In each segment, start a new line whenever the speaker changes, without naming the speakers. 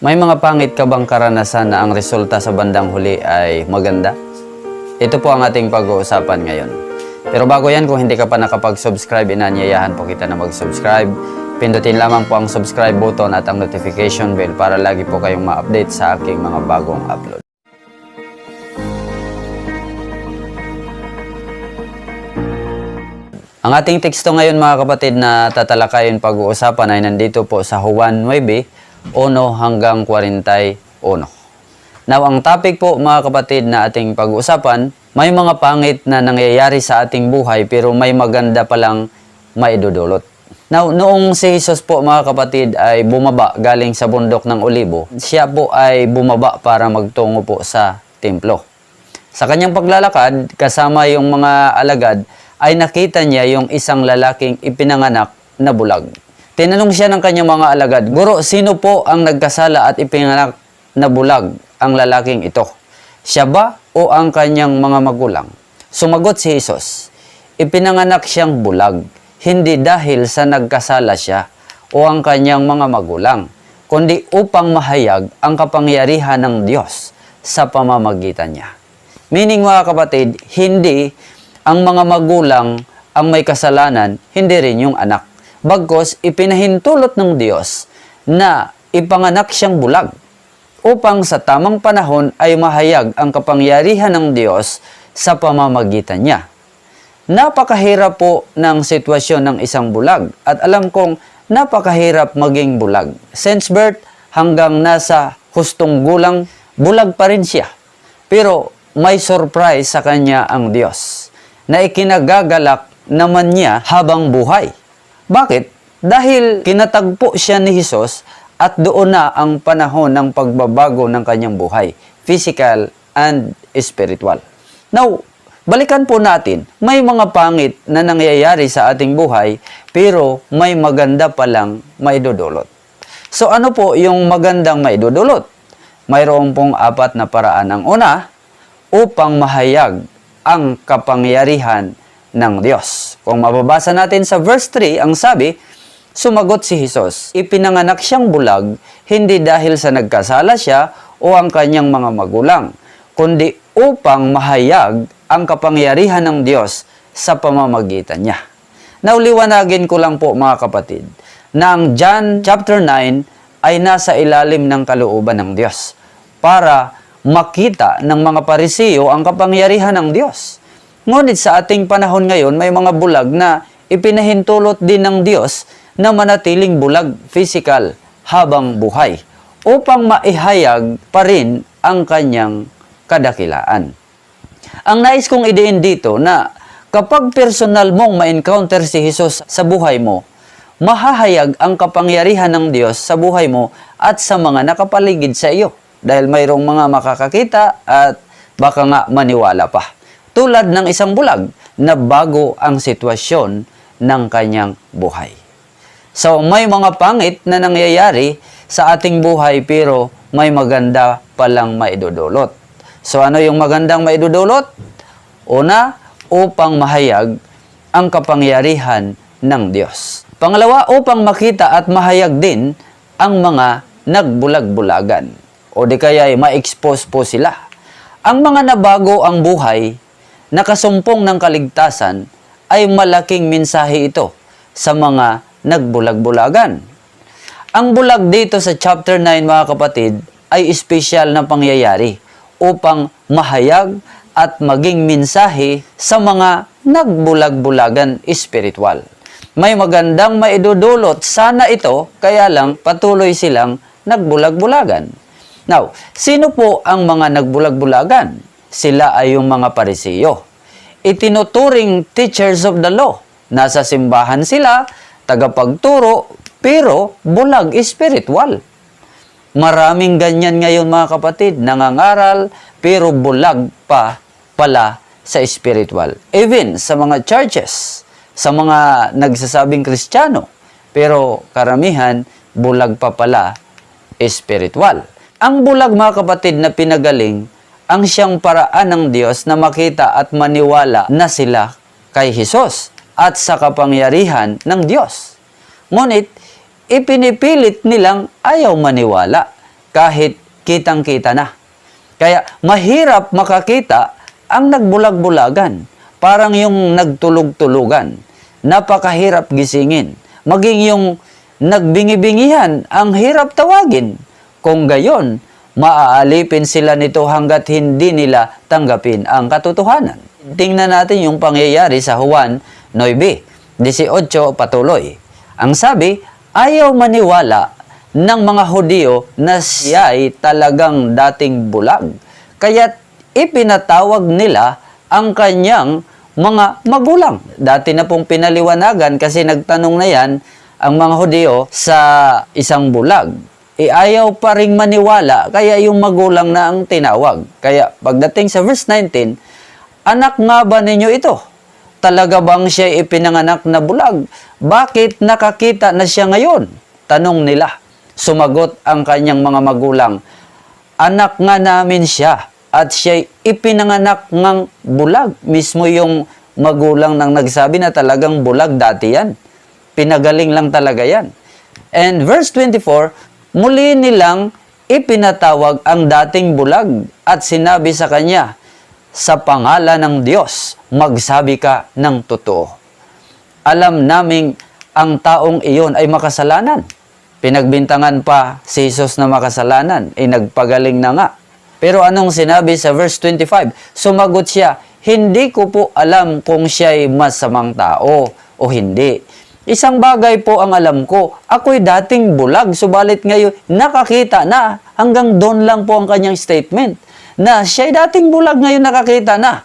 May mga pangit ka bang karanasan na ang resulta sa bandang huli ay maganda? Ito po ang ating pag-uusapan ngayon. Pero bago yan, kung hindi ka pa nakapag-subscribe, inanyayahan po kita na mag-subscribe. Pindutin lamang po ang subscribe button at ang notification bell para lagi po kayong ma-update sa aking mga bagong upload. Ang ating teksto ngayon mga kapatid na tatalakayin pag-uusapan ay nandito po sa Juan 9, 1 hanggang 41. Now, ang topic po mga kapatid na ating pag-uusapan, may mga pangit na nangyayari sa ating buhay pero may maganda palang maidudulot. Now, noong si Jesus po mga kapatid ay bumaba galing sa bundok ng Olibo, siya po ay bumaba para magtungo po sa templo. Sa kanyang paglalakad, kasama yung mga alagad, ay nakita niya yung isang lalaking ipinanganak na bulag. Tinanong siya ng kanyang mga alagad, Guro, sino po ang nagkasala at ipinanganak na bulag ang lalaking ito? Siya ba o ang kanyang mga magulang? Sumagot si Jesus, ipinanganak siyang bulag, hindi dahil sa nagkasala siya o ang kanyang mga magulang, kundi upang mahayag ang kapangyarihan ng Diyos sa pamamagitan niya. Meaning mga kapatid, hindi ang mga magulang ang may kasalanan, hindi rin yung anak. Bagkos, ipinahintulot ng Diyos na ipanganak siyang bulag upang sa tamang panahon ay mahayag ang kapangyarihan ng Diyos sa pamamagitan niya. Napakahirap po ng sitwasyon ng isang bulag at alam kong napakahirap maging bulag. Since birth hanggang nasa hustong gulang, bulag pa rin siya. Pero may surprise sa kanya ang Diyos na ikinagagalak naman niya habang buhay. Bakit? Dahil kinatagpo siya ni Jesus at doon na ang panahon ng pagbabago ng kanyang buhay, physical and spiritual. Now, balikan po natin, may mga pangit na nangyayari sa ating buhay, pero may maganda palang maidudulot. So ano po yung magandang maidudulot? Mayroon pong apat na paraan. Ang una, upang mahayag ang kapangyarihan ng Diyos. Kung mababasa natin sa verse 3, ang sabi, Sumagot si Jesus, ipinanganak siyang bulag, hindi dahil sa nagkasala siya o ang kanyang mga magulang, kundi upang mahayag ang kapangyarihan ng Diyos sa pamamagitan niya. Nauliwanagin ko lang po mga kapatid, na ang John chapter 9 ay nasa ilalim ng kalooban ng Diyos para makita ng mga parisiyo ang kapangyarihan ng Diyos. Ngunit sa ating panahon ngayon, may mga bulag na ipinahintulot din ng Diyos na manatiling bulag physical habang buhay upang maihayag pa rin ang kanyang kadakilaan. Ang nais kong idein dito na kapag personal mong ma-encounter si Jesus sa buhay mo, mahahayag ang kapangyarihan ng Diyos sa buhay mo at sa mga nakapaligid sa iyo dahil mayroong mga makakakita at baka nga maniwala pa. Tulad ng isang bulag na bago ang sitwasyon ng kanyang buhay. So may mga pangit na nangyayari sa ating buhay pero may maganda palang maidudulot. So ano yung magandang maidudulot? Una, upang mahayag ang kapangyarihan ng Diyos. Pangalawa, upang makita at mahayag din ang mga nagbulag-bulagan o di kaya ay ma-expose po sila. Ang mga nabago ang buhay, nakasumpong ng kaligtasan, ay malaking mensahe ito sa mga nagbulag-bulagan. Ang bulag dito sa chapter 9 mga kapatid ay espesyal na pangyayari upang mahayag at maging mensahe sa mga nagbulag-bulagan espiritual. May magandang maidudulot sana ito kaya lang patuloy silang nagbulag-bulagan. Now, sino po ang mga nagbulag-bulagan? Sila ay yung mga parisiyo. Itinuturing teachers of the law. Nasa simbahan sila, tagapagturo, pero bulag spiritual. Maraming ganyan ngayon mga kapatid, nangangaral, pero bulag pa pala sa spiritual. Even sa mga churches, sa mga nagsasabing kristyano, pero karamihan, bulag pa pala spiritual. Ang bulag mga kapatid na pinagaling, ang siyang paraan ng Diyos na makita at maniwala na sila kay Jesus at sa kapangyarihan ng Diyos. Ngunit, ipinipilit nilang ayaw maniwala kahit kitang-kita na. Kaya mahirap makakita ang nagbulag-bulagan. Parang yung nagtulog-tulugan. Napakahirap gisingin. Maging yung nagbingi-bingihan, ang hirap tawagin. Kung gayon, maaalipin sila nito hanggat hindi nila tanggapin ang katotohanan. Tingnan natin yung pangyayari sa Juan 9, 18 patuloy. Ang sabi, ayaw maniwala ng mga Hudyo na siya ay talagang dating bulag. Kaya ipinatawag nila ang kanyang mga magulang. Dati na pong pinaliwanagan kasi nagtanong na yan ang mga Hudyo sa isang bulag. E ayaw pa ring maniwala, kaya yung magulang na ang tinawag. Kaya pagdating sa verse 19, Anak nga ba ninyo ito? Talaga bang siya ipinanganak na bulag? Bakit nakakita na siya ngayon? Tanong nila. Sumagot ang kanyang mga magulang, Anak nga namin siya at siya ipinanganak ng bulag. Mismo yung magulang nang nagsabi na talagang bulag dati yan. Pinagaling lang talaga yan. And verse 24, muli nilang ipinatawag ang dating bulag at sinabi sa kanya, sa pangalan ng Diyos, magsabi ka ng totoo. Alam naming ang taong iyon ay makasalanan. Pinagbintangan pa si Jesus na makasalanan, ay nagpagaling na nga. Pero anong sinabi sa verse 25? Sumagot siya, hindi ko po alam kung siya ay masamang tao o hindi. Isang bagay po ang alam ko, ako'y dating bulag, subalit ngayon nakakita na, hanggang doon lang po ang kanyang statement, na siya'y dating bulag ngayon nakakita na.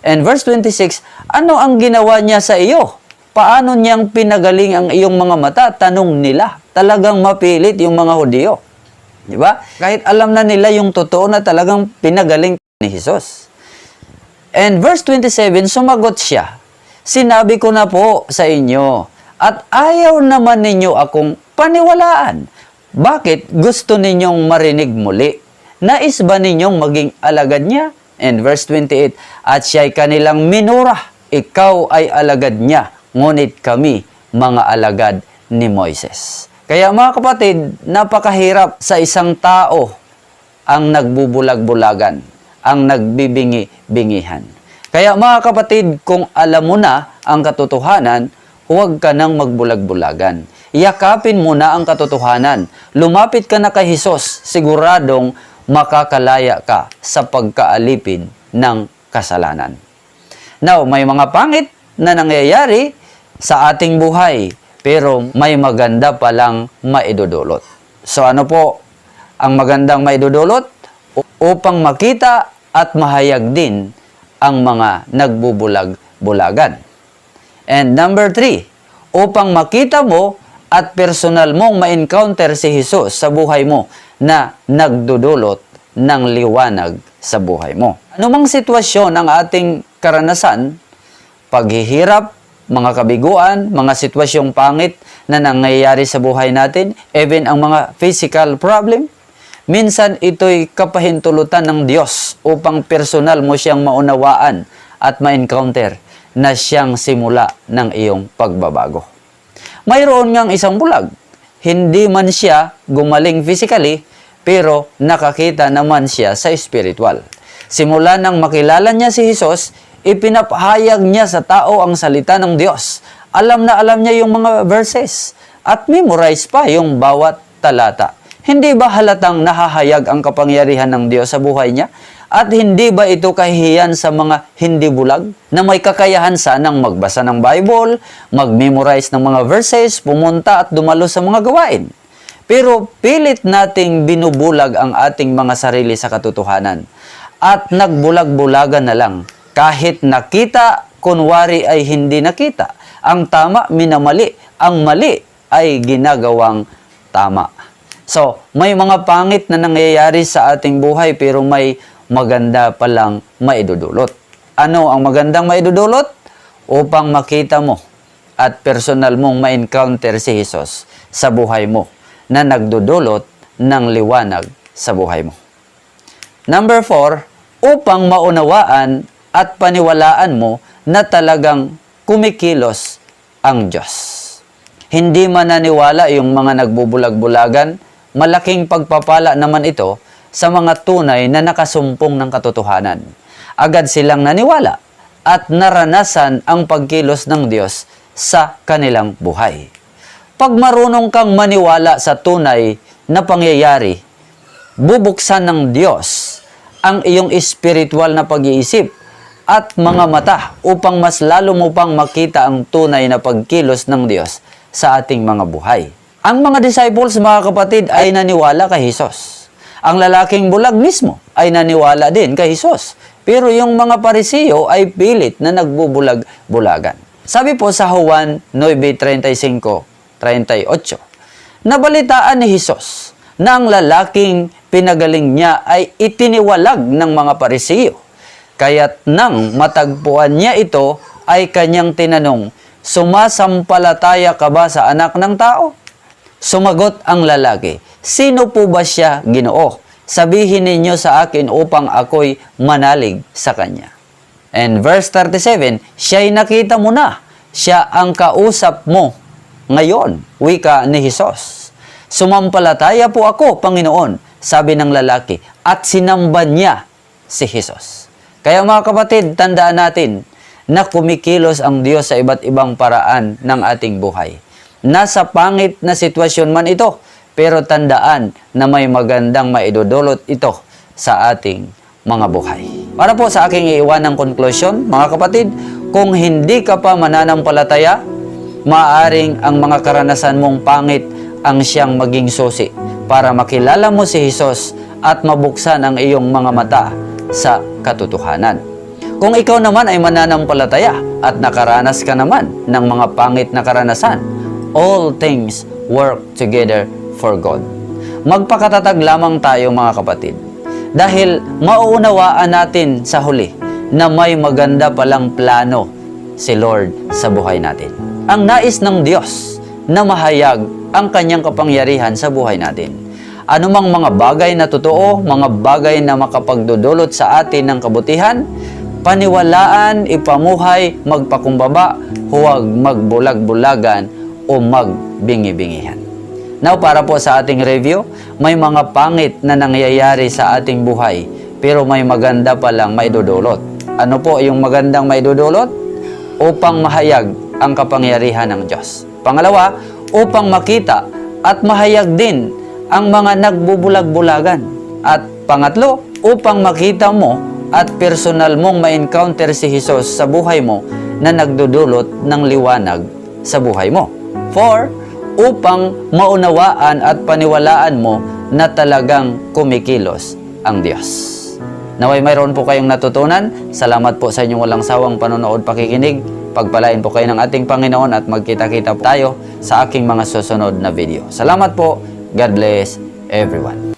And verse 26, ano ang ginawa niya sa iyo? Paano niyang pinagaling ang iyong mga mata? Tanong nila. Talagang mapilit yung mga Hudyo. Di ba? Kahit alam na nila yung totoo na talagang pinagaling ni Jesus. And verse 27, sumagot siya, Sinabi ko na po sa inyo, at ayaw naman ninyo akong paniwalaan. Bakit gusto ninyong marinig muli? Nais ba ninyong maging alagad niya? And verse 28, At siya'y kanilang minura, ikaw ay alagad niya, ngunit kami mga alagad ni Moises. Kaya mga kapatid, napakahirap sa isang tao ang nagbubulag-bulagan, ang nagbibingi-bingihan. Kaya mga kapatid, kung alam mo na ang katotohanan, huwag ka nang magbulag-bulagan. Yakapin mo na ang katotohanan. Lumapit ka na kay Jesus, siguradong makakalaya ka sa pagkaalipin ng kasalanan. Now, may mga pangit na nangyayari sa ating buhay, pero may maganda palang maidudulot. So ano po ang magandang maidudulot? Upang makita at mahayag din ang mga nagbubulag-bulagan. And number three, upang makita mo at personal mong ma-encounter si Jesus sa buhay mo na nagdudulot ng liwanag sa buhay mo. Anumang sitwasyon ang ating karanasan, paghihirap, mga kabiguan, mga sitwasyong pangit na nangyayari sa buhay natin, even ang mga physical problem, minsan ito'y kapahintulutan ng Diyos upang personal mo siyang maunawaan at ma-encounter na siyang simula ng iyong pagbabago. Mayroon ngang isang bulag. Hindi man siya gumaling physically, pero nakakita naman siya sa spiritual. Simula nang makilala niya si Jesus, ipinapahayag niya sa tao ang salita ng Diyos. Alam na alam niya yung mga verses at memorize pa yung bawat talata. Hindi ba halatang nahahayag ang kapangyarihan ng Diyos sa buhay niya? At hindi ba ito kahihiyan sa mga hindi bulag na may kakayahan sanang magbasa ng Bible, mag-memorize ng mga verses, pumunta at dumalo sa mga gawain? Pero pilit nating binubulag ang ating mga sarili sa katotohanan at nagbulag-bulagan na lang. Kahit nakita, kunwari ay hindi nakita. Ang tama, minamali. Ang mali ay ginagawang tama. So, may mga pangit na nangyayari sa ating buhay pero may maganda palang maidudulot. Ano ang magandang maidudulot? Upang makita mo at personal mong ma-encounter si Jesus sa buhay mo na nagdudulot ng liwanag sa buhay mo. Number four, upang maunawaan at paniwalaan mo na talagang kumikilos ang Diyos. Hindi mananiwala yung mga nagbubulag-bulagan, malaking pagpapala naman ito sa mga tunay na nakasumpong ng katotohanan. Agad silang naniwala at naranasan ang pagkilos ng Diyos sa kanilang buhay. Pag marunong kang maniwala sa tunay na pangyayari, bubuksan ng Diyos ang iyong espiritual na pag-iisip at mga mata upang mas lalo mo pang makita ang tunay na pagkilos ng Diyos sa ating mga buhay. Ang mga disciples, mga kapatid, ay naniwala kay Jesus. Ang lalaking bulag mismo ay naniwala din kay Jesus. Pero yung mga parisiyo ay pilit na nagbubulag-bulagan. Sabi po sa Juan 9.35-38, Nabalitaan ni Jesus na ang lalaking pinagaling niya ay itiniwalag ng mga parisiyo. Kaya't nang matagpuan niya ito, ay kanyang tinanong, Sumasampalataya ka ba sa anak ng tao? Sumagot ang lalaki, Sino po ba siya, ginoo? Sabihin ninyo sa akin upang ako'y manalig sa kanya. And verse 37, Siya'y nakita mo na. Siya ang kausap mo ngayon, wika ni Jesus. Sumampalataya po ako, Panginoon, sabi ng lalaki, at sinamban niya si Jesus. Kaya mga kapatid, tandaan natin na kumikilos ang Diyos sa iba't ibang paraan ng ating buhay. Nasa pangit na sitwasyon man ito, pero tandaan na may magandang maidudulot ito sa ating mga buhay. Para po sa aking iiwan ng conclusion, mga kapatid, kung hindi ka pa mananampalataya, maaring ang mga karanasan mong pangit ang siyang maging susi para makilala mo si Jesus at mabuksan ang iyong mga mata sa katotohanan. Kung ikaw naman ay mananampalataya at nakaranas ka naman ng mga pangit na karanasan, all things work together for God. Magpakatatag lamang tayo mga kapatid. Dahil mauunawaan natin sa huli na may maganda palang plano si Lord sa buhay natin. Ang nais ng Diyos na mahayag ang kanyang kapangyarihan sa buhay natin. Anumang mga bagay na totoo, mga bagay na makapagdudulot sa atin ng kabutihan, paniwalaan, ipamuhay, magpakumbaba, huwag magbulag-bulagan o magbingi-bingihan. Now, para po sa ating review, may mga pangit na nangyayari sa ating buhay, pero may maganda palang maidudulot. Ano po yung magandang maidudulot? Upang mahayag ang kapangyarihan ng Diyos. Pangalawa, upang makita at mahayag din ang mga nagbubulag-bulagan. At pangatlo, upang makita mo at personal mong ma-encounter si Jesus sa buhay mo na nagdudulot ng liwanag sa buhay mo. Four, upang maunawaan at paniwalaan mo na talagang kumikilos ang Diyos. Naway mayroon po kayong natutunan. Salamat po sa inyong walang sawang panonood pakikinig. Pagpalain po kayo ng ating Panginoon at magkita-kita po tayo sa aking mga susunod na video. Salamat po. God bless everyone.